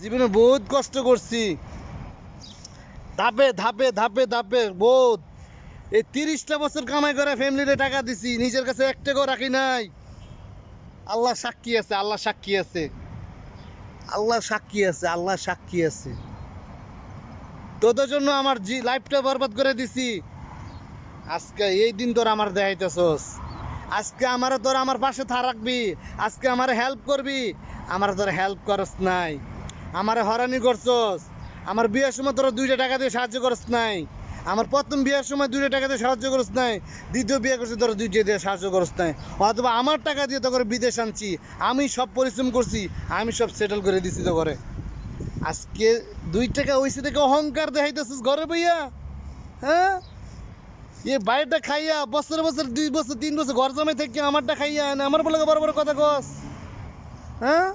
জীবনে বহুত কষ্ট করছি। ধাপে ধাপে ধাপে ধাপে, বহুত। এই তিরিশটা বছর কামাই করে ফ্যামিলিতে টাকা দিছি, নিজের কাছে এক রাখি নাই। আল্লাহ সাক্ষী আছে আল্লাহ সাক্ষী আছে। আল্লাহ সাক্ষী আছে আল্লাহ সাক্ষী আছে। তোদের জন্য আমার জি লাইফটা বরবাদ করে দিছি। আজকে এই দিন তোর আমার দেখাইতেছস। আজকে আমার তোর আমার পাশে থা রাখবি। আজকে আমার হেল্প করবি। আমার তোর হেল্প করস নাই। আমার হরানি করছস। আমার বিয়ের সময় তোর দুইটা টাকা দিয়ে সাহায্য করস নাই। আমার প্রথম বিয়ের সময় দুইটা টাকা দিয়ে সাহায্য করস নাই। দ্বিতীয় বিয়ে করছি, তোর দুইটা দিয়ে সাহায্য করস নাই। অথবা আমার টাকা দিয়ে তোর বিদেশ আনছি। আমি সব পরিশ্রম করছি, আমি সব সেটেল করে দিছি তো ঘরে আজকে দুই টাকা হইছে থেকে অহংকার দেখাইতেছিস ঘরে বইয়া। হ্যাঁ? এ বাইরেটা খাইয়া বছর বছর দুই বছর, তিন বছর ঘর জমে থেকে আমারটা খাইয়া না আমার বলে বড় বড় কথা কস। হ্যাঁ?